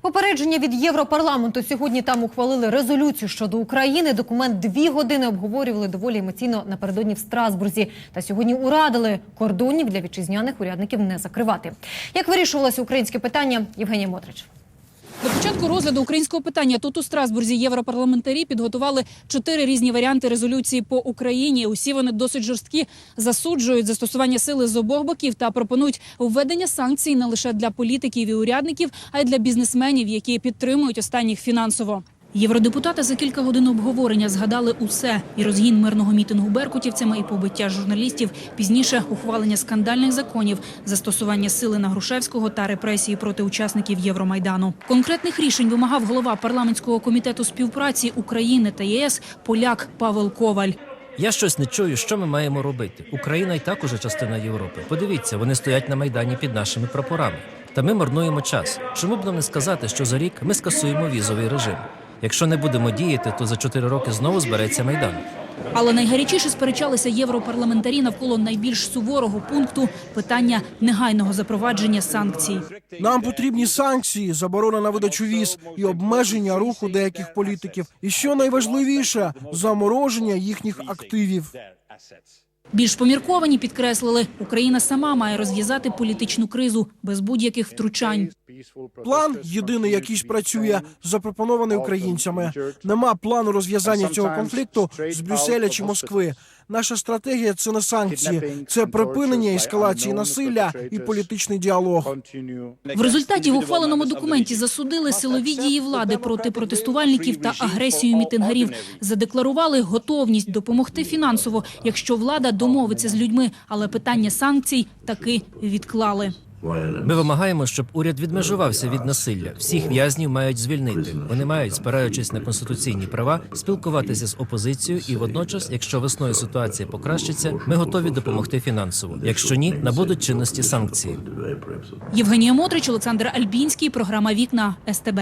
Попередження від Європарламенту сьогодні там ухвалили резолюцію щодо України. Документ дві години обговорювали доволі емоційно напередодні в Страсбурзі. Та сьогодні урадили кордонів для вітчизняних урядників не закривати. Як вирішувалося українське питання, Євгенія Мотрич. Початку розгляду українського питання тут у Страсбурзі європарламентарі підготували чотири різні варіанти резолюції по Україні. Усі вони досить жорсткі, засуджують застосування сили з обох боків та пропонують введення санкцій не лише для політиків і урядників, а й для бізнесменів, які підтримують останніх фінансово. Євродепутати за кілька годин обговорення згадали усе і розгін мирного мітингу беркутівцями, і побиття журналістів. Пізніше ухвалення скандальних законів, застосування сили на Грушевського та репресії проти учасників Євромайдану. Конкретних рішень вимагав голова парламентського комітету співпраці України та ЄС поляк Павел Коваль. Я щось не чую, що ми маємо робити. Україна і так уже частина Європи. Подивіться, вони стоять на майдані під нашими прапорами. Та ми марнуємо час. Чому б нам не сказати, що за рік ми скасуємо візовий режим? Якщо не будемо діяти, то за чотири роки знову збереться майдан. Але найгарячіше сперечалися європарламентарі навколо найбільш суворого пункту питання негайного запровадження санкцій. Нам потрібні санкції, заборона на видачу віз і обмеження руху деяких політиків. І що найважливіше замороження їхніх активів. Більш помірковані підкреслили, Україна сама має розв'язати політичну кризу без будь-яких втручань. План єдиний, який спрацює, запропонований українцями. Нема плану розв'язання цього конфлікту з Брюсселя чи Москви. Наша стратегія це не санкції, це припинення ескалації насилля і політичний діалог. В результаті в ухваленому документі засудили силові дії влади проти протестувальників та агресію мітингарів. Задекларували готовність допомогти фінансово, якщо влада домовиться з людьми, але питання санкцій таки відклали. Ми вимагаємо, щоб уряд відмежувався від насилля. Всіх в'язнів мають звільнити. Вони мають, спираючись на конституційні права, спілкуватися з опозицією. І водночас, якщо весною ситуація покращиться, ми готові допомогти фінансово. Якщо ні, набудуть чинності санкції. Євгенія Мотрич, Олександр Альбінський, програма Вікна СТБ.